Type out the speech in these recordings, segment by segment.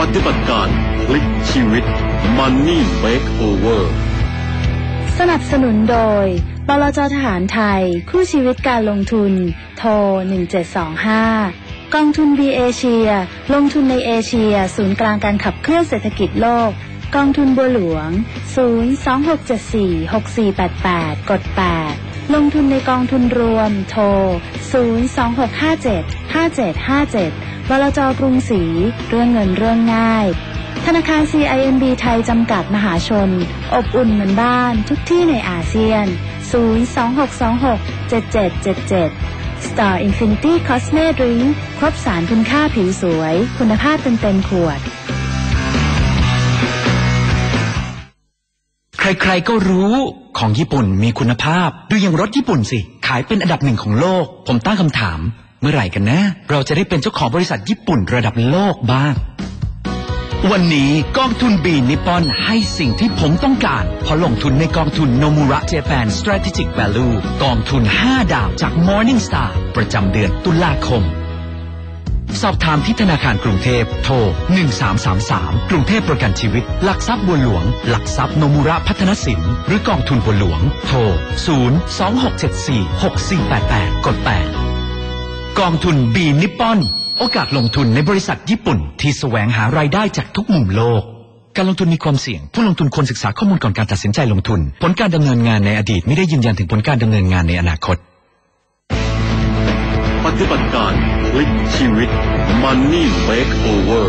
ปฏิบัติการพลิกชีวิต Money Makeover สนับสนุนโดยบลจทหารไทย คู่ชีวิตการลงทุน โทร 1725 กองทุน B เอเชีย ลงทุนในเอเชีย ศูนย์กลางการขับเคลื่อนเศรษฐกิจโลก กองทุนบัวหลวง 026746488 กด 8 ลงทุนในกองทุนรวม โทร 026575757 บลจกรุงศรี เรื่องเงินเรื่องง่าย ธนาคาร CIMB ไทยจำกัดมหาชน อบอุ่นเหมือนบ้านทุกที่ในอาเซียน 026267777 Star Infinity Cosme Drink ครบสารคุณค่าผิวสวย คุณภาพเต็มๆขวด ใครๆก็รู้ของญี่ปุ่นมีคุณภาพ ดูอย่างรถญี่ปุ่นสิ ขายเป็นอันดับหนึ่งของโลก ผมตั้งคำถาม เมื่อไหร่กันนะ เราจะได้เป็นเจ้าของบริษัทญี่ปุ่นระดับโลกบ้าง วันนี้กองทุนบีนิปอนให้สิ่งที่ผมต้องการเพราะลงทุนในกองทุนโนมูระเจแปน Strategic Value กองทุน 5 ดาวจาก Morning Star ประจำเดือนตุลาคม สอบถามที่ธนาคารกรุงเทพโทร 1333 กรุงเทพประกันชีวิต หลักทรัพย์บัวหลวง หลักทรัพย์โนมุระพัฒนสินหรือกองทุนบัวหลวง โทร 026746488 กด 8 กองทุนบีนิปปอน โอกาสลงทุนในบริษัทญี่ปุ่น ที่แสวงหารายได้จากทุกมุมโลก การลงทุนมีความเสี่ยง ผู้ลงทุนควรศึกษาข้อมูลก่อนการตัดสินใจลงทุน ผลการดำเนินงานในอดีตไม่ได้ยืนยันถึงผลการดำเนินงานในอนาคต ปฏิบัติการพลิกชีวิต Money Makeover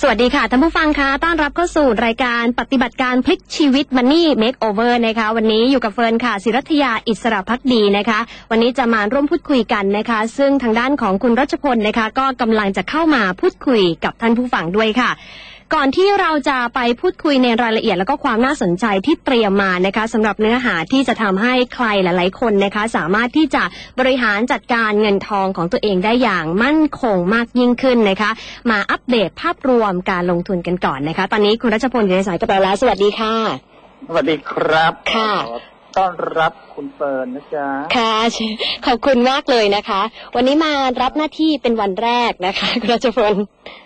สวัสดีค่ะท่านผู้ฟังคะต้อนรับเข้าสู่รายการปฏิบัติการพลิกชีวิตมันนี่เมคโอเวอร์นะคะ วันนี้อยู่กับเฟิร์นค่ะศิรัทยาอิสระพักดีนะคะ วันนี้จะมาร่วมพูดคุยกันนะคะ ซึ่งทางด้านของคุณรัชพลนะคะ ก็กำลังจะเข้ามาพูดคุยกับท่านผู้ฟังด้วยค่ะ ก่อนที่เราจะไปพูดคุยในรายละเอียดแล้วก็ความน่าสนใจที่เตรียมมานะคะสำหรับเนื้อหาที่จะทำให้ใครหลาย ๆ คนนะคะ สามารถที่จะบริหารจัดการเงินทองของตัวเองได้อย่างมั่นคงมากยิ่งขึ้นนะคะ มาอัปเดตภาพรวมการลงทุนกันก่อนนะคะ ตอนนี้คุณรัชพลอยู่ในสายกับเราแล้วสวัสดีค่ะ สวัสดีครับค่ะขอต้อนรับคุณเฟิร์นนะจ๊ะ ค่ะ ขอบคุณมากเลยนะคะ วันนี้มารับหน้าที่เป็นวันแรกนะคะ คุณรัชพลอืม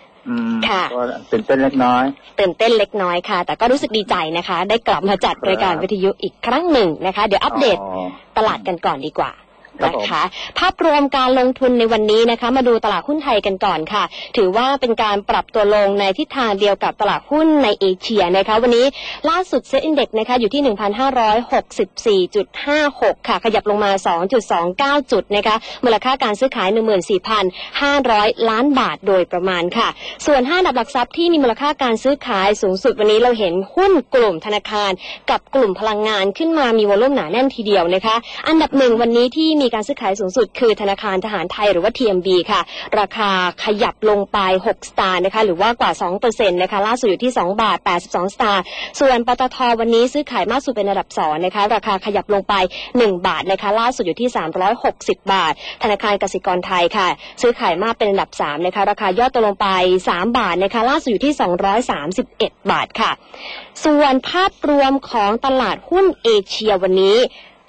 ค่ะก็ตื่นเต้นเล็กน้อยตื่นเต้นเล็กน้อยค่ะ แต่ก็รู้สึกดีใจนะคะ ได้กลับมาจัดรายการวิทยุอีกครั้งหนึ่งนะคะ เดี๋ยวอัปเดตอ๋อตลาดกันก่อนดีกว่าครับ นะคะ ภาพรวมการลงทุนในวันนี้นะคะ มาดูตลาดหุ้นไทยกันก่อนค่ะ ถือว่าเป็นการปรับตัวลงในทิศทางเดียวกับตลาดหุ้นในเอเชียนะคะ วันนี้ล่าสุดเซ็ตอินเด็กนะคะอยู่ที่ 1,564.56 ค่ะ ขยับลงมา 2.29 จุดนะคะ มูลค่าการซื้อขาย 14,500 ล้านบาทโดยประมาณค่ะ ส่วน5อันดับหลักทรัพย์ที่มีมูลค่าการซื้อขายสูงสุดวันนี้เราเห็นหุ้นกลุ่มธนาคาร กับกลุ่มพลังงานขึ้นมามีวอลุ่มหนาแน่นทีเดียวนะคะ อันดับหนึ่งวันนี้ที่มีการซื้อขายสูงสุดคือธนาคารทหารไทยหรือว่า TMB ค่ะ ราคาขยับลงไป 6 สตางค์นะคะ หรือว่ากว่า 2%นะคะ ล่าสุดอยู่ที่ 2 บาท 82 สตางค์ส่วนปตทวันนี้ซื้อขายมากสุดเป็นอันดับ 2 นะคะ ราคาขยับลงไป 1 บาทนะคะ ล่าสุดอยู่ที่ 360 บาท ธนาคารกสิกรไทยค่ะ ซื้อขายมากเป็นอันดับ 3 นะคะ ราคายอดตัวลงไป 3 บาทนะคะ ล่าสุดอยู่ที่ 231 บาทค่ะ ส่วนภาพรวมของตลาดหุ้นเอเชียวันนี้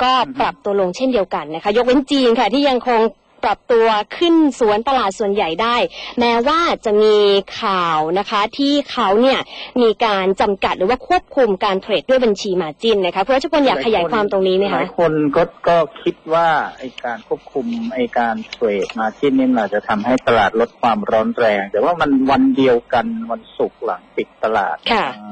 ก็ปรับตัวลงเช่นเดียวกันนะคะ ยกเว้นจีนค่ะที่ยังคงปรับตัวขึ้นสวนตลาดส่วนใหญ่ได้ แม้ว่าจะมีข่าวนะคะที่เขาเนี่ยมีการจำกัดหรือว่าควบคุมการเทรดด้วยบัญชีมาจินนะคะเพราะว่าทุกคนอยากขยายความตรงนี้ไหมหคะลายคนก็ก็คิดว่าไอการควบคุมไอการเทรดมาที่นี่มันอาจจะทำให้ตลาดลดความร้อนแรง แต่ว่ามันวันเดียวกันวันศุกร์หลังปิดตลาดค่ะทาง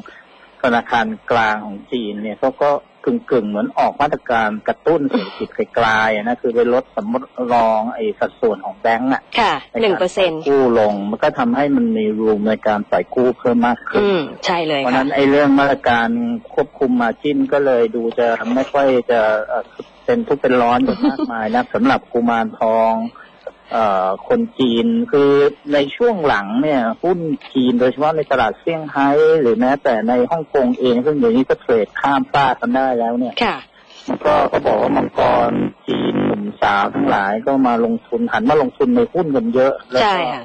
ธนาคารกลางของจีนเนี่ยเขาก็ กึ่งกึ่งๆเหมือนออกมาตรการกระตุ้นเศรษฐกิจไกลๆอะนะคือไปลดสำรองไอสัดส่วนของแบงก์อะค่ะในหนึ่งการเปอร์เซ็นต์กู้ลง มันก็ทำให้มันมีรูมในการปล่อยกู้เพิ่มมากขึ้นอืมใช่เลยเพราะฉะค่ะนั้นไอ้เรื่องมาตรการควบคุมมาจิ้นก็เลยดูจะไม่ค่อยจะเอ่อเป็นทุกข์เป็นร้อนกันมากมายนะสำหรับกุมารทองเอ่อ คนจีนคือในช่วงหลังเนี่ยหุ้นจีนโดยเฉพาะในตลาดเซี่ยงไฮ้หรือแม้แต่ในฮ่องกงเอง ซึ่งเดี๋ยวนี้ก็เทรดข้ามฟากกันได้แล้วเนี่ยค่ะมันก็ก็บอกว่ามังกรจีนหนุ่มสาวทั้งหลายก็มาลงทุนหันมาลงทุนในหุ้นกันเยอะแล้วใช่ก็ค่ะ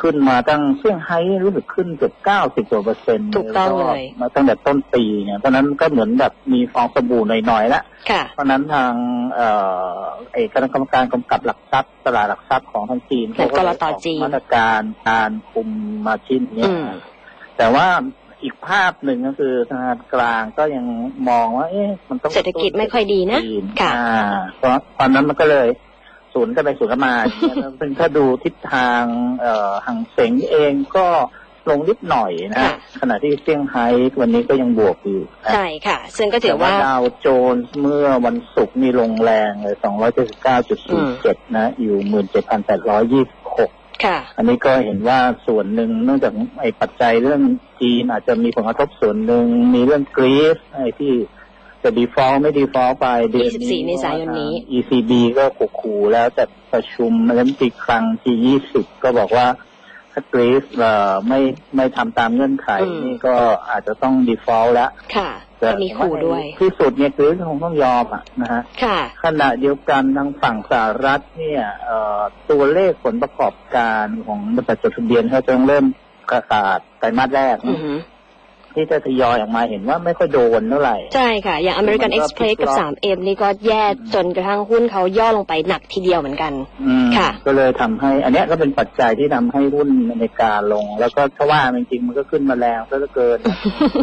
ขึ้นมาตั้งเซี่ยงไฮ้รู้สึกขึ้นเกือบเก้าสิบกว่าเปอร์เซ็นต์ถูกต้องเลยมาตั้งแต่ต้นปีเนี่ยเพราะฉะนั้นก็เหมือนแบบมีฟองสบู่หน่อยๆแล้วค่ะเพราะฉะนั้นทางเอ่อเอกคณะกรรมการกำกับหลักทรัพย์ตลาดหลักทรัพย์ของทางจีนเหมือนเขาก็เลยกลตออกจีนมาตรการการคุมมาชินเนี่อืยมแต่ว่าอีกภาพหนึ่งก็คือธนาคารกลางก็ยังมองว่า เอ๊ะมันต้องเศรษฐกิจไม่ค่อยดีนะจีค่ะอ่าเพราะตอนนั้นมันก็เลย ศูนย์กันไปศูนย์กันมาอย่างเงี้ยแล้วซึ่งถ้าดูทิศทางเอ่อหังเสงเองก็ลงนิดหน่อยนะค่ะขณะที่เซี่ยงไฮ้วันนี้ก็ยังบวกอยู่นะใช่ค่ะ ซึ่งก็ถืแต่อว่าว่าดาวโจนส์เมื่อวันศุกร์นี่ลงแรงเลย279.07นะ อยู่17,826ค่ะ อันนี้ก็เห็นว่าส่วนหนึ่งเนื่องจากไอ้ปัจจัยเรื่องจีนอาจจะมีผลกระทบส่วนหนึ่งมีเรื่องกรีซไอ้ที่ จะดีฟอลไม่ดีฟอลไปเดือนนี้24เมษายนนี้ทาง ECB ก็ขู่ๆแล้วแต่ประชุมรัฐมนตรีคลัง G20 ก็บอกว่าถ้ากรีซเอ่อไม่ไม่ทำตามเงื่อนไขอืมนี่ก็อาจจะต้องดีฟอลแล้วค่ะก็มีขู่ด้วยที่สุดเนี่ยกรีซคงต้องยอมอะนะฮะค่ะขณะเดียวกันทางฝั่งสหรัฐเนี่ยเอ่อตัวเลขผลประกอบการของบริษัทจดทะเบียนเขาจะเริ่มประกาศไตรมาสแรกอือหือ ที่จะทยอยออกมาเห็นว่าไม่ค่อยโดนเท่าไหร่ ใช่ค่ะ อย่าง American มันก็ Express กับพลิกล็อก 3M นี่ก็แย่จนกระทั่งหุ้นเขาย่อลงไปหนักทีเดียวเหมือนกันอืมค่ะ ก็เลยทำให้ อันเนี้ยก็เป็นปัจจัยที่ทำให้หุ้นอเมริกาลง แล้วก็ถ้าว่าจริงๆมันก็ขึ้นมาแรงซะเหลือเกิน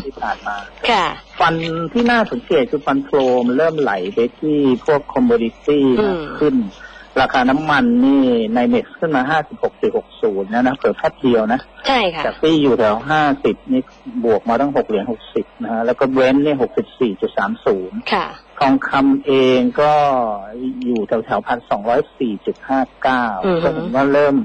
ที่ผ่านมา ค่ะ ฟันที่น่าสังเกตคือฟันโฟลมันเริ่มไหลไปที่พวกคอมมูดิตี้อืมขึ้น ราคาน้ำมันนี่ในเม็กซ์ขึ้นมาห้าสิบหกจุดหกศูนย์นะนะเผื่อแป๊บเดียวนะ ใช่ค่ะ จากที่อยู่แถวห้าสิบนี่บวกมาตั้งหกเหรียญหกสิบนะฮะแล้วก็เบรนท์นี่หกสิบสี่จุดสามศูนย์ค่ะ ทองคำเองก็อยู่แถวแถวพันสองร้อยสี่จุดห้าเก้าอือฮึก็เห็นว่าเริ่ม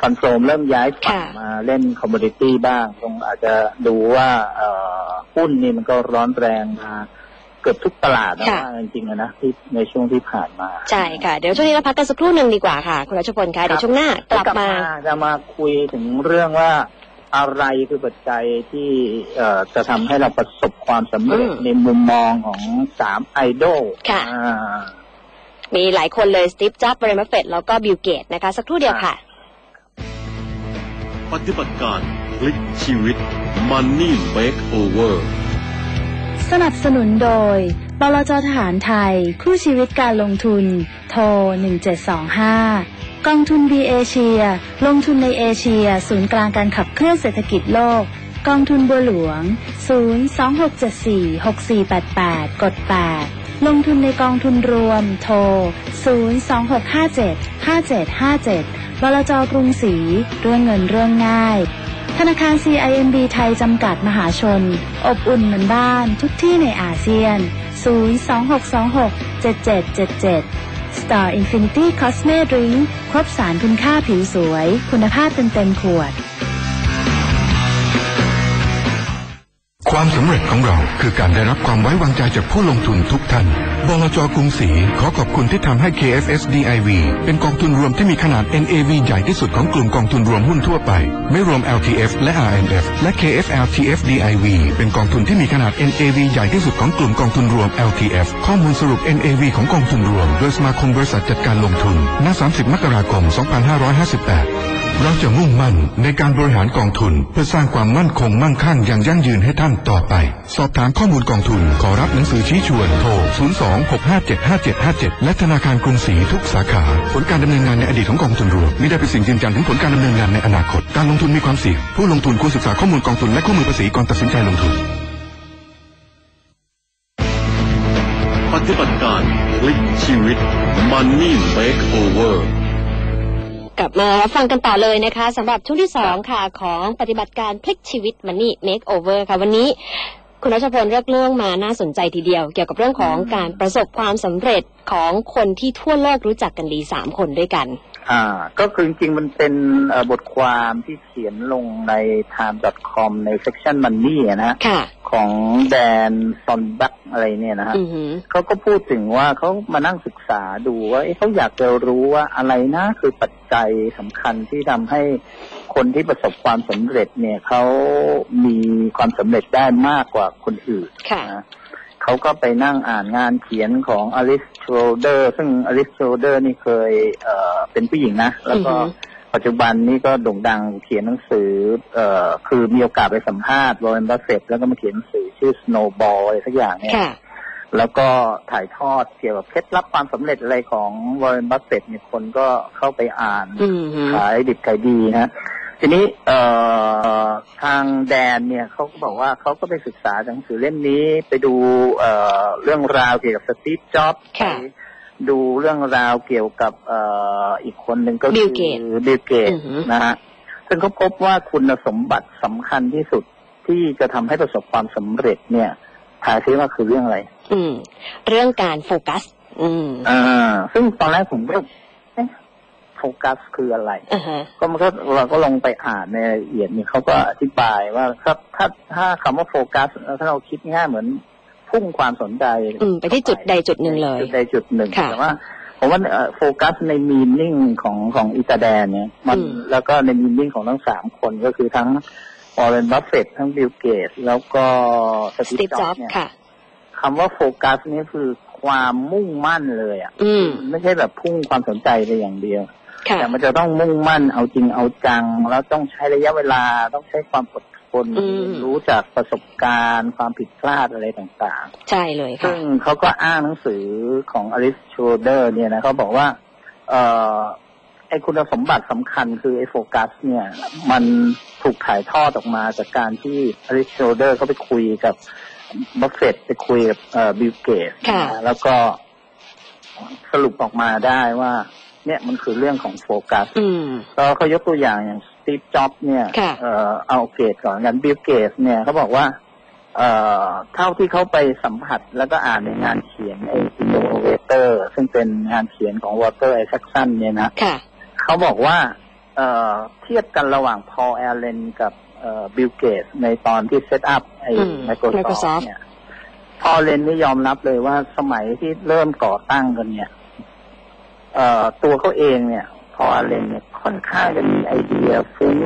ฟันโฟมเริ่มย้ายฝั่งค่ะมาเล่นคอมมูดิตี้บ้างคงอาจจะดูว่าเอ่อหุ้นนี่มันก็ร้อนแรงมา เกือบทุกตลาดนะค่ะ ว่าจริงๆอะนะที่ในช่วงที่ผ่านมาใช่ค่ะ เดี๋ยวช่วงนี้เราพักกันสักครู่หนึ่งดีกว่าค่ะ คุณรัชพลคะเดี๋ยวช่วงหน้ากลับมา จะมาคุยถึงเรื่องว่าอะไรคือปัจจัยที่เอ่อจะทำให้เราประสบความสำเร็จอืมในมุมมองของสามไอดอลค่ะ อ่า มีหลายคนเลยสตีฟจ็อบส์เบรมเฟตแล้วก็บิลเกตนะคะ สักครู่เดียวค่ะ ปฏิบัติการพลิกชีวิต Money Makeover สนับสนุนโดยบลจทหารไทย คู่ชีวิตการลงทุน โทร 1725 กองทุน B เอเชีย ลงทุนในเอเชีย ศูนย์กลางการขับเคลื่อนเศรษฐกิจโลก กองทุนบัวหลวง 026746488 กด 8 ลงทุนในกองทุนรวม โทร 026575757บลจกรุงศรีเรื่องเงินเรื่องง่าย ธนาคาร CIMB ไทยจำกัดมหาชน อบอุ่นเหมือนบ้านทุกที่ในอาเซียน 026267777 Star Infinity Cosme Drink ครบสารคุณค่าผิวสวย คุณภาพเต็มเต็มๆขวด ความสำเร็จของเราคือการได้รับความไว้วางใจจากผู้ลงทุนทุกท่าน บลจกรุงศรีขอขอบคุณที่ทำให้ KFS DIV เป็นกองทุนรวมที่มีขนาด NAV ใหญ่ที่สุดของกลุ่มกองทุนรวมหุ้นทั่วไป ไม่รวม LTF และ RMF และ KFL TF DIV เป็นกองทุนที่มีขนาด NAV ใหญ่ที่สุดของกลุ่มกองทุนรวม LTF ข้อมูลสรุป NAV ของกองทุนรวม โดยสมาคมบริษัทจัดการลงทุนณ30 มกราคม 2558 เราจะมุ่งมั่นในการบริหารกองทุน เพื่อสร้างความมั่นคงมั่งคั่งอย่างยั่งยืนให้ท่านต่อไป สอบถามข้อมูลกองทุน ขอรับหนังสือชี้ชวนโทร 02-657-5757 และธนาคารกรุงศรีทุกสาขา ผลการดำเนินงานในอดีตของกองทุนรวมไม่ได้เป็นสิ่งยืนยันถึงผลการดำเนินงานในอนาคต การลงทุนมีความเสี่ยง ผู้ลงทุนควรศึกษาข้อมูลกองทุนและคู่มือภาษีก่อนตัดสินใจลงทุน ปฏิบัติการพลิกชีวิต Money Makeover กลับมารับฟังกันต่อเลยนะคะสำหรับช่วงที่สองค่ะของปฏิบัติการพลิกชีวิตมันนี่เมคโอเวอร์ค่ะวันนี้คุณรัชพลเลือกเรื่องมาน่าสนใจทีเดียว เกี่ยวกับเรื่องของการประสบความสำเร็จของคนที่ทั่วโลกรู้จักกันดีสามคนด้วยกัน อ่า ก็คือจริงๆ มันเป็นเอ่อบทความที่เขียนลงใน time.com ใน section money อะนะค่ะของแดนซอนบักอะไรเนี่ยนะฮะอือหือเขาก็พูดถึงว่าเขามานั่งศึกษาดูว่าเอ๊ะเขาอยากจะรู้ว่าอะไรนะคือปัจจัยสำคัญที่ทำให้คนที่ประสบความสำเร็จเนี่ยเขามีความสำเร็จได้มากกว่าคนอื่นค่ะนะ เขาก็ไปนั่งอ่านงานเขียนของอลิสโชเดอร์ ซึ่งอลิสโชเดอร์นี่เคยเอ่อเป็นผู้หญิงนะ แล้วก็อือฮึปัจจุบันนี้ก็โด่งดังเขียนหนังสือเอ่อคือมีโอกาสไปสัมภาษณ์วอร์เรนบัฟเฟตแล้วก็มาเขียนหนังสือชื่อ Snowball อะไรสักอย่างเนี่ยค่ะแล้วก็ถ่ายทอดเกี่ยวกับเคล็ดลับความสำเร็จอะไรของวอร์เรนบัฟเฟตเนี่ยคนก็เข้าไปอ่านอืมฮึขายดิบขายดีนะ ทีนี้เอ่อทางแดนเนี่ยเขาก็บอกว่าเขาก็ไปศึกษาหนังสือเล่มนี้ไปดูเอ่อเรื่องราวเกี่ยวกับสตีฟจ็อบส์ค่ะไปดูเรื่องราวเกี่ยวกับเอ่ออีกคนหนึ่งก็ Bill คื Gates บิลเกตอือหือนะฮะซึ่งเขาพบว่าคุณสมบัติสำคัญที่สุดที่จะทำให้ประสบความสำเร็จเนี่ยทายซิว่าคือเรื่องอะไร อืม เรื่องการโฟกัส อืมอ่าซึ่งตอนแรกผมก็เอ๊ะโฟกัสคืออะไรอ่าฮะก็มันก็เราก็ลงไปอ่านในรายละเอียดนี่เขาก็อธิบายว่าถ้าถ้าถ้าคำว่าโฟกัสถ้าเราคิดง่ายเหมือนพุ่งความสนใจอืมไปที่จุดใดจุดหนึ่งเลยจุดใดจุดหนึ่งค่ะแต่ว่าผมว่าเอ่อโฟกัสในมีนิ่งของของอิตาแดนเนี่ย มันอืมแล้วก็ในมีนิ่งของทั้งสามคนก็คือทั้งวอร์เรนบัฟเฟตทั้งบิลเกตแล้วก็สสตีตีฟฟจ็จ็ออบบส์เนี่ยค่ะคำว่าโฟกัสนี่คือความมุ่งมั่นเลยอะอืมไม่ใช่แบบพุ่งความสนใจไปอย่างเดียวค่ะ แต่มันจะต้องมุ่งมั่นเอาจริงเอาจัง แล้วต้องใช้ระยะเวลาต้องใช้ความอดทนอืมเรียนรู้จากประสบการณ์ ความผิดพลาดอะไรต่างใช่เลยๆค่ะซึ่งเขาก็อ้างหนังสือของอลิสโชเดอร์ เนี่ยนะเขาบอกว่า เอ่อไอคุณสมบัติสำคัญคือไอโฟกัส เนี่ย มันถูกถ่ายทอดออกมาจากการที่อลิสโชเดอร์เขาไปคุยกับบัฟเฟตไปคุยกับเอ่อบิลเกตค่ะแล้วก็สรุปออกมาได้ว่า เนี่ยมันคือเรื่องของโฟกัสอืมก็เขายกตัวอย่างอย่างสตีฟจ็อบส์เนี่ยค่ะเอ่อเอาเกตก่อนกันบิลเกตเนี่ยเขาบอกว่า เอ่อเท่าที่เขาไปสัมผัสแล้วก็อ่านในงานเขียนไอ้ Innovator ซึ่งเป็นงานเขียนของวอเตอร์ไอแซคสันเนี่ยนะค่ะเขาบอกว่า เอ่อเทียบกันระหว่างพอลแอลเลนกับเอ่อบิลเกตในตอนที่เซตอัพไอ้อืม Microsoft, Microsoft เนี่ยพอลเลนนี่ยอมรับเลยว่าสมัยที่เริ่มก่อตั้งกันเนี่ย เอ่อตัวเขาเองเนี่ย พอลเลนเนี่ยค่อนข้างจะมีไอเดียฟุ้ง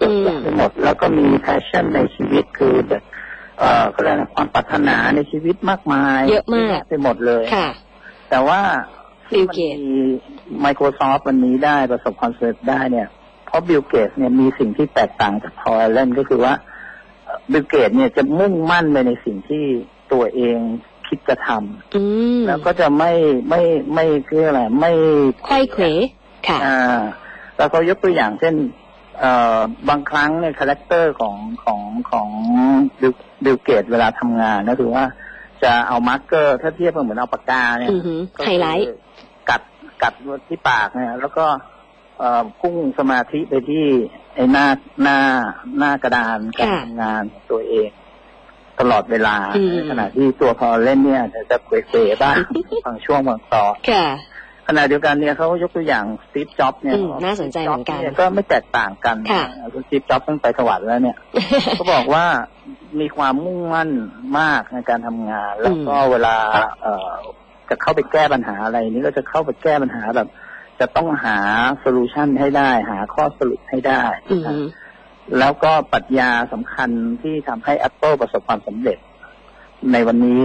อืมไปหมด แล้วก็มีแพชชั่นในชีวิตคือแบบเอ่อก็เรียกอะไรความปรารถนาในชีวิตมากมายเยอะมากไปหมดเลยค่ะ แต่ว่า Bill มัน Gates มี Microsoft วันนี้ได้ประสบความสำเร็จได้เนี่ย เพราะบิลเกตเนี่ยมีสิ่งที่แตกต่างจากพอลเลนก็คือว่าบิลเกตเนี่ยจะมุ่งมั่นไปในสิ่งที่ตัวเอง คิดจะทำอืมแล้วก็จะไม่ไม่ไม่คืออะไรไม่ค่อยเขวค่ะอ่าแล้วเขายกตัวอย่างเช่นเอ่อบางครั้งเนี่ยคาแรคเตอร์ของของของบิลบิลเกตเวลาทำงานก็คือว่าจะเอามาร์กเกอร์ ถ้าเทียบกับเหมือนเอาปากกาเนี่ยอือหือก็คือไฮไลท์กัดกัดที่ปากเนี่ย แล้วก็เอ่อพุ่งสมาธิไปที่ไอ้หน้าหน้าหน้ากระดานการค่ะทำงานของตัวเอง ตลอดเวลาอืมในขณะที่ตัวพอเล่นเนี่ยจะจะเควๆบ้างบางช่วงบางตอนค่ะขณะเดียวกันเนี่ยเขายกตัวอย่างสตีฟจ็อบเนี่ยอืมน่าสนใจเหมือนกัน Steve Jobs ยก็ไม่แตกต่างกันค่ะสตีฟจ็อบต้องไปสวรรค์แล้วเนี่ยเขาบอกว่ามีความมุ่งมั่นมากในการทำงาน แล้วก็เวลาเอ่อจะเข้าไปแก้ปัญหาอะไรนี้ก็จะเข้าไปแก้ปัญหาแบบ จะต้องหาโซลูชันให้ได้ หาข้อสรุปให้ได้อืมนะ แล้วก็ปรัชญาสำคัญที่ทำให้ Apple ประสบความสำเร็จ ในวันนี้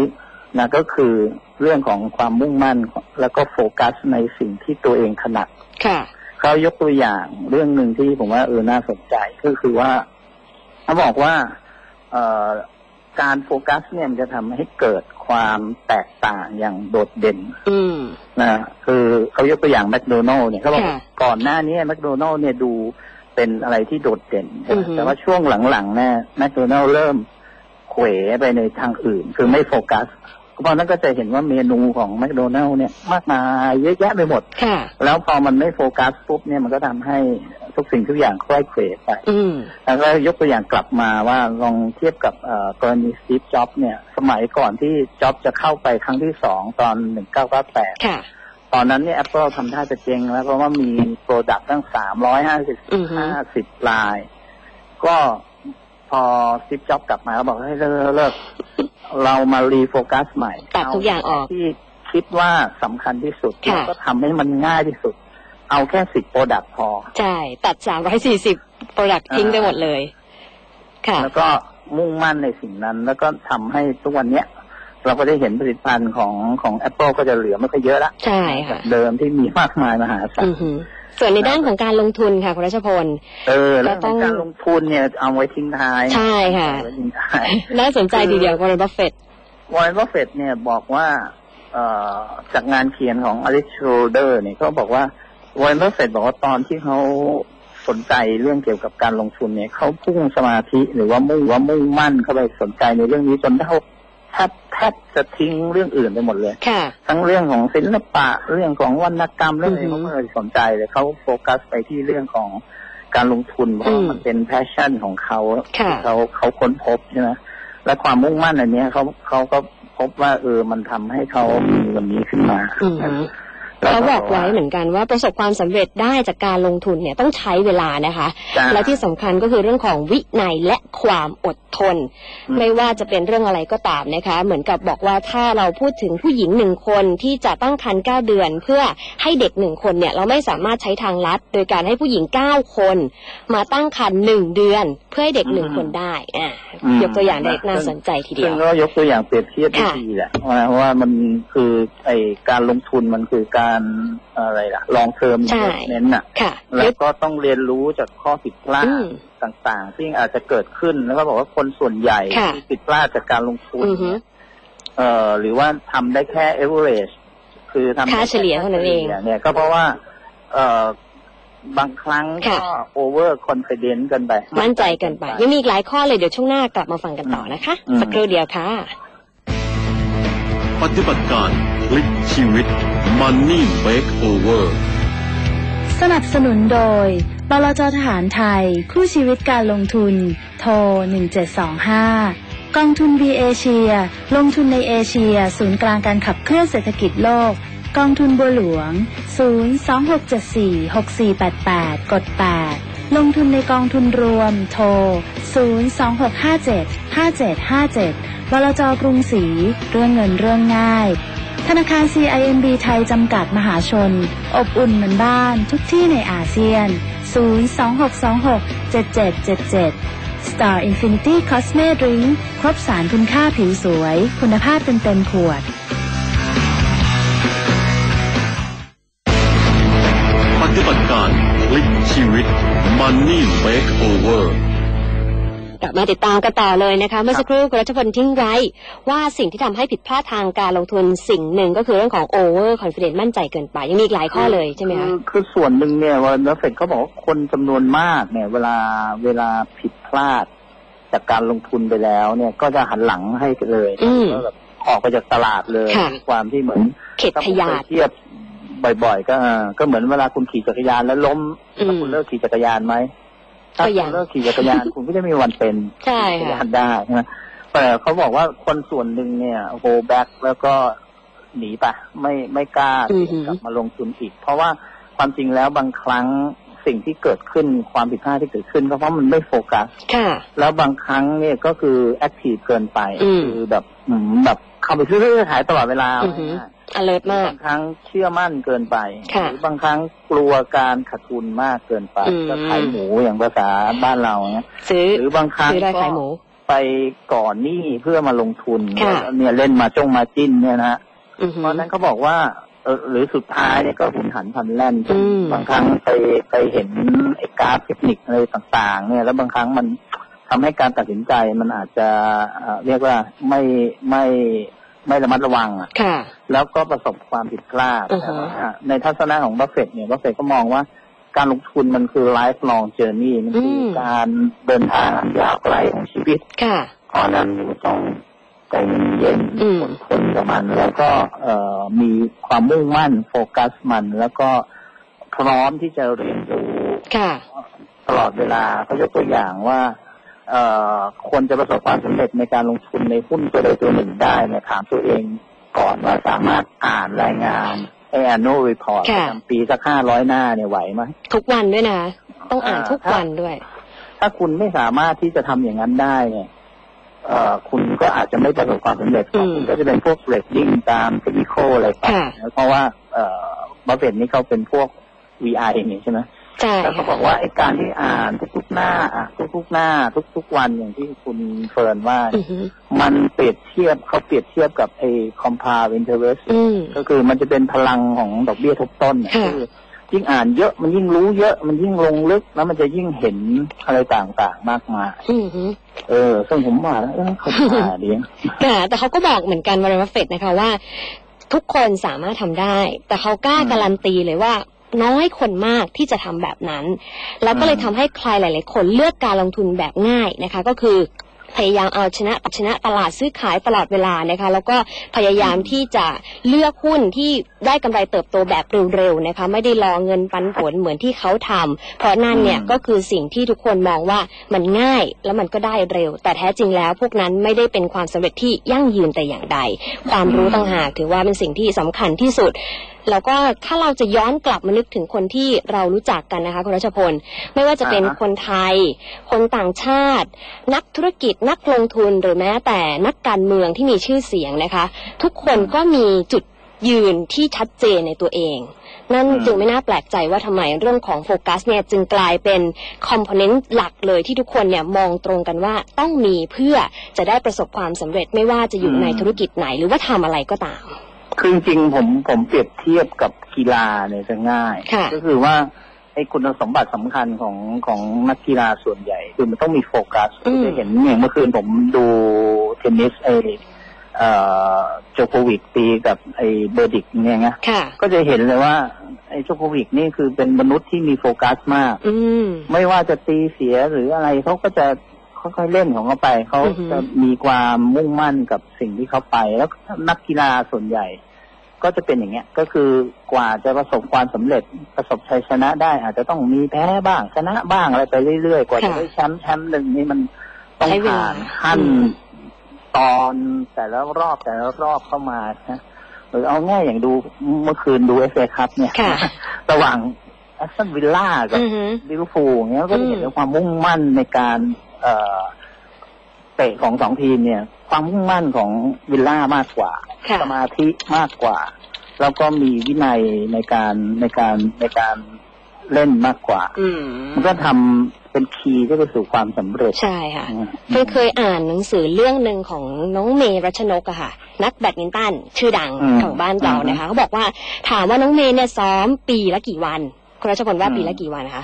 นะก็คือเรื่องของความมุ่งมั่น แล้วก็โฟกัสในสิ่งที่ตัวเองถนัดค่ะเขายกตัวอย่างเรื่องหนึ่งที่ผมว่าเออน่าสนใจก็คือว่าเขาบอกว่าเอ่อการโฟกัสเนี่ยมันจะทำให้เกิดความแตกต่างอย่างโดดเด่น อืมนะคือเขายกตัวอย่างแมคโดนัลล์เนี่ยเขาบอกค่ะก่อนหน้านี้แมคโดนัลล์เนี่ยดู เป็นอะไรที่โดดเด่นอือฮึแต่ว่าช่วงหลังๆเนี่ยแมคโดนัลล์เริ่มเขวไปในทางอื่น คือไม่โฟกัสเพราะนั้นก็จะเห็นว่าเมนูของแมคโดนัลล์เนี่ยมากมายเยอะแยะไปหมดค่ะแล้วพอมันไม่โฟกัสปุ๊บเนี่ยมันก็ทำให้ทุกสิ่งทุกอย่างค่อยเขวไปอืมแล้วก็ยกตัวอย่างกลับมาว่าลองเทียบกับเอ่อกรณีสตีฟจ็อบเนี่ย สมัยก่อนที่จ็อบจะเข้าไปครั้งที่สองตอน1998ค่ะ ตอนนั้นเนี่ย Apple ทำท่าจะเจ๊งแล้วเพราะว่ามีโปรดักต์ตั้ง350อือฮึ50ลาย ก็พอสตีฟจ็อบกลับมาแล้วบอกให้ยเลิกเลิกเรามารีโฟกัสใหม่ตัดทุกอย่างออกที่คิดว่าสำคัญที่สุดค่ะแล้วก็ทำให้มันง่ายที่สุด เอาแค่สิบโปรดักต์พอ ใช่ ตัดสามร้อยสี่สิบโปรดักทิ้งไปหมดเลย ค่ะ แล้วก็มุ่งมั่นในสิ่งนั้น แล้วก็ทำให้ทุกวันเนี้ย เราก็ได้เห็นผลิตภัณฑ์ของของ Apple ก็จะเหลือไม่ค่อยเยอะละใช่จาค่ะกเดิมที่มีมากมายมหาศาลอือหือส่วนในด้านของการลงทุนค่ะคุณรัชพลเออแล้วก็ต้องการลงทุนเนี่ย เอาไว้ทิ้งท้าย ใช่ค่ะเอาไว้ทิ้งท้ายน่าสนใจทีเดียวคุณบัฟเฟตวอร์เรนบัฟเฟตเนี่ยบอกว่าเอ่อจากงานเขียนของอลิสโชเดอร์เนี่ยเขาบอกว่าวอร์เรนบัฟเฟตบอกว่าตอนที่เขาสนใจเรื่องเกี่ยวกับการลงทุนเนี่ยเขาพุ่งสมาธิหรือว่ามุ่งว่ามุ่งมั่นเข้าไปสนใจในเรื่องนี้จนเขา แทบแทบจะทิ้งเรื่องอื่นไปหมดเลยค่ะ ทั้งเรื่องของศิลปะเรื่องของวรรณกรรมเรื่องอะไรอือฮึเขาไม่เคยสนใจเลยเขาโฟกัสไปที่เรื่องของการลงทุนเพราะอืมมันเป็นแพชชั่นของเขาค่ะที่เขาเขาค้นพบใช่ไหมและความมุ่งมั่นอันเนี้ยเขาเขาก็พบว่าเออมันทำให้เขามีวันนี้ขึ้นมาอือฮึแล้ว เขาบอกไว้เหมือนกันว่าประสบความสำเร็จได้จากการลงทุนเนี่ยต้องใช้เวลานะคะจ้ะและที่สำคัญก็คือเรื่องของวินัยและความอดทนอืมไม่ว่าจะเป็นเรื่องอะไรก็ตามนะคะ เหมือนกับบอกว่าถ้าเราพูดถึงผู้หญิงหนึ่งคนที่จะตั้งครรภ์เก้าเดือน เพื่อให้เด็กหนึ่งคนเนี่ยเราไม่สามารถใช้ทางลัด โดยการให้ผู้หญิงเก้าคน มาตั้งครรภ์หนึ่งเดือน เพื่อให้เด็กหนึ่งคนได้อ่ายกตัวอย่างได้น่าสนใจทีเดีซึ่ยงวก็ยกตัวอย่างเปรียบเทียบได้ค่ะดีแหละว่าว่ามันคือไอการลงทุนมันคือการอะไรล่ะ ลองเทอมใช่เน้นน่ะค่ะ แล้วก็ต้องเรียนรู้จากข้อผิดพลาดอืมต่างๆที่อาจจะเกิดขึ้นแล้วก็บอกว่าคนส่วนใหญ่ค่ะที่ผิดพลาดจากการลงทุนอือฮึเอ่อหรือว่าทำได้แค่ average คือทำได้ค่าเฉลี่ยเท่านั้นเองค่ฉลี่ยเนี่ยก็เพราะว่า เอ่อบางครั้งค่ะก็ over confident เกันไป มั่นใจเกันไป ยังมีอีกหลายข้อเลยเดี๋ยวช่วงหน้ากลับมาฟังกันต่อนะคะอืมสักครู่เดียวค่ะ ปฏิบัติการพลิกชีวิต Money Makeover สนับสนุนโดยบลจทหารไทย คู่ชีวิตการลงทุน โทร 1725 กองทุน B เอเชีย ลงทุนในเอเชีย ศูนย์กลางการขับเคลื่อนเศรษฐกิจโลก กองทุนบัวหลวง 026746488 กด 8 ลงทุนในกองทุนรวม โทร 026575757บลจกรุงศรีเรื่องเงินเรื่องง่าย ธนาคาร CIMB ไทยจำกัดมหาชน อบอุ่นเหมือนบ้านทุกที่ในอาเซียน 026267777 Star Infinity Cosme Drink ครบสารคุณค่าผิวสวย คุณภาพเต็มเต็มๆขวด ปฏิบัติการพลิกชีวิต Money Makeover กลับมาติดตามกันต่อเลยนะคะเมื่อสักครู่คุณรัชพลทิ้งไว้ว่าสิ่งที่ทำให้ผิดพลาดทางการลงทุนสิ่งหนึ่งก็คือเรื่องของ over confidence มั่นใจเกินไป ยังมีอีกหลายข้อเลยใช่ไหมคะอคือส่วนหนึ่งเนี่ยวันนัฟเฟตเขาบอกว่าคนจำนวนมากเนี่ยเวลาเวลาผิดพลาด จากการลงทุนไปแล้วเนี่ยก็จะหันหลังให้เลยอืมก็แบบออกไปจากตลาดเลยค่ะด้วยความที่เหมือนเข็ดถ้าขผมยาไปดเทียบบ่อยๆ ก็เออก็เหมือนเวลาคุณขี่จักรยานแล้วล้มอืมแล้วคุณเลิกขี่จักรยานไหม ถ้าก็ยัคุงณเลิกขี่จักรยานคุณก็จะไมมีวันเป็นใช่จักรค่ะยานได้ใช่ไหมแต่เขาบอกว่าคนส่วนหนึ่งเนี่ยโฮแบ็กแล้วก็หนีไปไม่ไม่กล้าอือหือกลับมาลงทุนอีก เพราะว่าความจริงแล้วบางครั้งสิ่งที่เกิดขึ้นความผิดพลาดที่เกิดขึ้นก็เพราะมันไม่โฟกัสค่ะ แล้วบางครั้งเนี่ยก็คือแอคทีฟเกินไปอืมคือแบบอืมแบบเข้าไปซื้อๆขายตลอดเวลาอือหือง่าย alert ๆมาก บางครั้งเชื่อมั่นเกินไปค่ะหรือบางครั้งกลัวการขาดทุนมากเกินไปอืมก็ขายหมูอย่างภาษาบ้านเราเนี่ยซื้อหรือบางครั้งซื้อได้ก็ขายหมูไปก่อนหนี้เพื่อมาลงทุนค่ะเนี่ยเล่นมาจงมาจิ้นเนี่ยนะอือหืเพอราะฉะนั้นเขาบอกว่าเออหรือสุดท้ายเนี่ยก็หุนหันพันแล่นอืมบางครั้งไปไปเห็นไอ้กราฟเทคนิคอะไรต่างๆ เนี่ย แล้วบางครั้งมันทำให้การตัดสินใจมันอาจจะเอ่อเรียกว่าไม่ไม่ ไม่ระมัดระวังอะค่ะ แล้วก็ประสบความผิดพลาดอือฮะแต่ว่าในทัศนะของบัฟเฟตเนี่ยบัฟเฟตก็มองว่าการลงทุนมันคือ lifelong journey มันคืออมการเดินทางอันยาวไกลของชีวิตค่ะเพราะฉะนั้นต้องใจเย็นอืมอดทนกับมัน แล้วก็เอ่อมีความมุ่งมั่นโฟกัสมัน แล้วก็พร้อมที่จะเรียนรู้ค่ะ ตลอดเวลาเขายกตัวอย่างว่าเอ่อ คนจะประสบความสำเร็จในการลงทุนในหุ้นตัวใดตัวหนึ่งได้เนี่ยถามตัวเองก่อนว่าสามารถอ่านรายงานไอ้ annual report ค่ะประจำปีสักห้าร้อยหน้าเนี่ยไหวไหมทุกวันด้วยนะต้องอ่านทุกวันด้วย ถ้าคุณไม่สามารถที่จะทำอย่างนั้นได้เนี่ยเอ่อคุณก็อาจจะไม่ประสบความสำเร็จอืมคุณก็จะเป็นพวกเรดดิ้งตามเทคนิคอะไรไปค่ะเพราะว่าเอ่อบัฟเฟตนี่เขาเป็นพวก VI นี่ใช่ไหม ใช่แล้วเขาบค่ะอกว่าไอ้การที่อ่านทุกๆหน้าอะทุกๆหน้า ทุกๆวันอย่างที่คุณเฟิร์นว่าอือหือมันเปรียบเทียบเขาเปรียบเทียบกับไอ้ compound interest อืมก็คือมันจะเป็นพลังของดอกเบี้ยทบต้นเนี่ยค่ะคือยิ่งอ่านเยอะมันยิ่งรู้เยอะมันยิ่งลงลึกแล้วมันจะยิ่งเห็นอะไรต่างๆมากมายอือฮึเออซึ่งผมว่าเออเขาฉลาดดีค่ะแต่เขาก็บอกเหมือนกันวอร์เรนบัฟเฟตนะคะว่าทุกคนสามารถทำได้ แต่เขากล้าอืมการันตีเลยว่า น้อยคนมากที่จะทำแบบนั้น แล้วก็เลยอืมทำให้ใครหลาย ๆ คนเลือกการลงทุนแบบง่ายนะคะ ก็คือพยายามเอาชนะชนะตลาดซื้อขายตลอดเวลานะคะ แล้วก็พยายามที่จะเลือกหุ้นที่ได้กำไรเติบโตแบบเร็วๆนะคะ ไม่ได้รอเงินปันผลเหมือนที่เขาทำเพราะนั่นเนี่ยอืมก็คือสิ่งที่ทุกคนมองว่ามันง่ายแล้วมันก็ได้เร็ว แต่แท้จริงแล้วพวกนั้นไม่ได้เป็นความสำเร็จที่ยั่งยืนแต่อย่างใด ความรู้ต่างหากถือว่าเป็นสิ่งที่สำคัญที่สุด แล้วก็ถ้าเราจะย้อนกลับมานึกถึงคนที่เรารู้จักกันนะคะคุณรัชพล ไม่ว่าจะเป็นอ่าฮะคนไทย คนต่างชาติ นักธุรกิจนักลงทุนหรือแม้แต่นักการเมืองที่มีชื่อเสียงนะคะ ทุกคนก็มีจุดยืนที่ชัดเจนในตัวเอง นั่นอืมจึงไม่น่าแปลกใจว่าทำไมเรื่องของโฟกัสเนี่ยจึงกลายเป็นคอมโพเนนต์หลักเลยที่ทุกคนเนี่ยมองตรงกันว่าต้องมีเพื่อจะได้ประสบความสำเร็จไม่ว่าจะอยู่ในธุรกิจไหนหรือว่าทำอะไรก็ตาม คือจริงๆผมผมเปรียบเทียบกับกีฬาเนี่ยจะง่ายค่ะก็คือว่าไอ้คุณสมบัติสำคัญของของนักกีฬาส่วนใหญ่ คือมันต้องมีโฟกัสอืมจะเห็นอย่างเมื่อคืนผมดูเทนนิสไอ้เอ่อโจโควิกตีกับไอ้เบอร์ดิกเนี่ยไงค่ะก็จะเห็นเลยว่าไอ้โจโควิกนี่คือเป็นมนุษย์ที่มีโฟกัสมาก อืมไม่ว่าจะตีเสียหรืออะไรเขาก็จะ ค่อยๆเล่นของเขาไปเขาอือฮึจะมีความมุ่งมั่นกับสิ่งที่เขาไป แล้วนักกีฬาส่วนใหญ่ ก็จะเป็นอย่างเงี้ย ก็คือกว่าจะประสบความสำเร็จประสบชัยชนะได้ อาจจะต้องมีแพ้บ้างชนะบ้างอะไรไปเรื่อยๆ กว่าจะค่ะได้แชมป์แชมป์หนึ่งนี่มันต้องใช้เวลาผ่านขั้นอืมตอนแต่ละรอบแต่ละรอบเข้ามานะหรือเอาง่ายอย่างดูเมื่อคืนดูเอฟเอคัพเนี่ยค่ะระหว่างแอสตันวิลล่ากับอือฮึลิเวอร์พูลอย่างเงี้ยก็จะเห็นอืมถึงความมุ่งมั่นในการ เอ่อเตะของสองทีมเนี่ย ความมุ่งมั่นของวิลล่ามากกว่าค่ะสมาธิมากกว่า แล้วก็มีวินัยในการในการในการเล่นมากกว่าอืมมันก็ทำเป็นคีย์ที่ไปสู่ความสำเร็จ ใช่ค่ะอืมเพิ่งเคยอ่านหนังสือเรื่องหนึ่งของน้องเมย์รัชนกอะค่ะ นักแบดมินตันชื่อดังอืมของบ้านเราอืมนะคะเขาบอกว่าถามว่าน้องเมย์เนี่ยซ้อมปีละกี่วัน คุณรัชพลว่าอืมปีละกี่วันคะ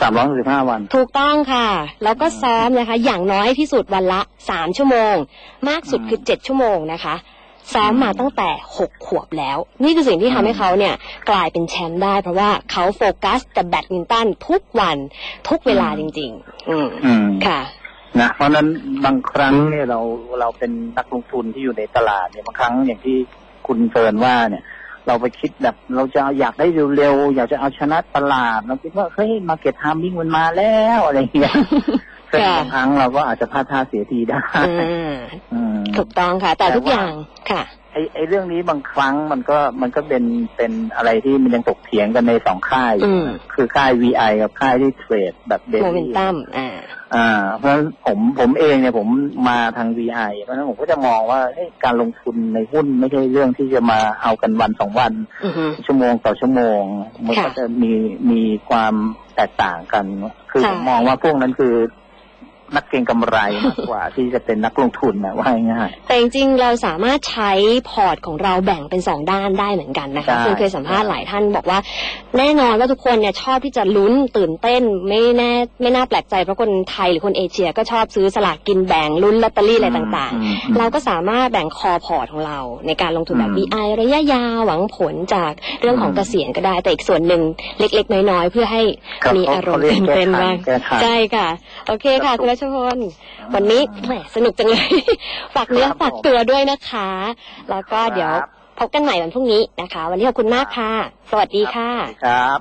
สามร้อยสิบห้าวัน ถูกต้องค่ะ แล้วก็ซ้อมนะคะ อย่างน้อยที่สุดวันละสามชั่วโมง มากสุดอืมคือเจ็ดชั่วโมงนะคะซ้อมมาตั้งแต่หกขวบแล้ว นี่คือสิ่งที่ทำให้เขาเนี่ยกลายเป็นแชมป์ได้ เพราะว่าเขาโฟกัสกับแบดมินตันทุกวันทุกเวลาจริง ๆ อืมอืมค่ะนะเพราะฉะนั้นบางครั้งเนี่ยเราเราเป็นนักลงทุนที่อยู่ในตลาดเนี่ยบางครั้งอย่างที่คุณเฟิร์นว่าเนี่ย เราไปคิดแบบ เราจะอยากได้เร็วๆอยากจะเอาชนะตลาด เราคิดว่าเฮ้ยมาเก็ตไทามมิ่งมันมาแล้วอะไรอย่างเงี้ยซึ่งค่ะบางครั้งเราก็อาจจะพลาดท่าเสียทีได้อ่าอืมถูกต้องค่ะ แต่ทุกอย่างค่ะไอ้ไอ้เรื่องนี้บางครั้งมันก็มันก็เป็นเป็นอะไรที่มันยังตกเถียงกันในสองค่ายอยู่อืมคือค่าย VI กับค่ายที่เทรดแบบเดโมเมลี่นตัมอ่าอ่า เพราะฉะนั้นผมผมเองเนี่ยผมมาทาง VI เพราะฉะนั้นผมก็จะมองว่าเฮ้ยการลงทุนในหุ้นไม่ใช่เรื่องที่จะมาเอากันวันสองวันอือฮึชั่วโมงต่อชั่วโมง มันก็ค่ะจะมีมีความแตกต่างกัน คือใช่ผมมองว่าพวกนั้นคือ นักเก็งกำไรมากกว่าที่จะเป็นนักลงทุนนะว่าง่ายแต่จริงๆเราสามารถใช้พอร์ตของเราแบ่งเป็นสองด้านได้เหมือนกันนะคะใช่คุณเคยสัมภาษณ์หลายท่านบอกว่า แน่นอนว่าทุกคนเนี่ยชอบที่จะลุ้นตื่นเต้นไม่แน่ไม่น่าแปลกใจเพราะคนไทยหรือคนเอเชียก็ชอบซื้อสลากกินแบ่งลุ้นลอตเตอรี่อะไรต่างอืมอืมๆเราก็สามารถแบ่งคอพอร์ตของเรา ในการลงทุนแบบอืม VI ระยะยาวหวังผลจากเรื่องของอืมเกษียณก็ได้ แต่อีกส่วนหนึ่งเล็ก ๆ น้อยๆเพื่อให้ครับมีเขาอารมณ์เขาเรียกตื่นเต้นบ้างแก้ทันแก้ทันใช่ค่ะ โอเคค่ะคุณรัชพลวันนี้แหมสนุกจังเลย ฝากเนื้อครับฝากตัวด้วยนะคะ แล้วก็เดี๋ยวครับพบกันใหม่วันพรุ่งนี้นะคะ วันนี้ขอบคุณมากค่ะ สวัสดีค่ะๆครับ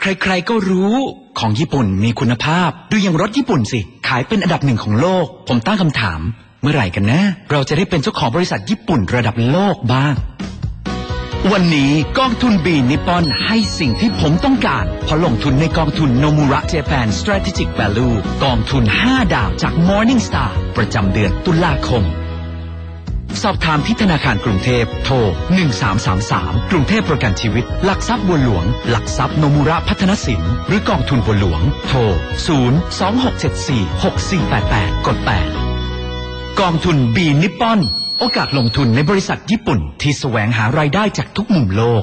ใครๆก็รู้ของญี่ปุ่นมีคุณภาพ ดูอย่างรถญี่ปุ่นสิ ขายเป็นอันดับหนึ่งของโลก ผมตั้งคำถาม เมื่อไหร่กันนะ เราจะได้เป็นเจ้าของบริษัทญี่ปุ่นระดับโลกบ้าง วันนี้กองทุนบีนิปอนให้สิ่งที่ผมต้องการเพราะลงทุนในกองทุนโนมูระเจแปน Strategic Value กองทุน 5 ดาวจาก Morning Star ประจำเดือนตุลาคม สอบถามที่ธนาคารกรุงเทพโทร 1333 กรุงเทพประกันชีวิต หลักทรัพย์บัวหลวง หลักทรัพย์โนมุระพัฒนสินหรือกองทุนบัวหลวง โทร 026746488 กด 8 กองทุนบีนิปอน โอกาสลงทุนในบริษัทญี่ปุ่น ที่แสวงหารายได้จากทุกมุมโลก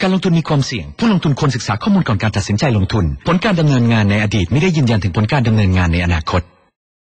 การลงทุนมีความเสี่ยง ผู้ลงทุนควรศึกษาข้อมูลก่อนการตัดสินใจลงทุน ผลการดำเนินงานในอดีตไม่ได้ยืนยันถึงผลการดำเนินงานในอนาคต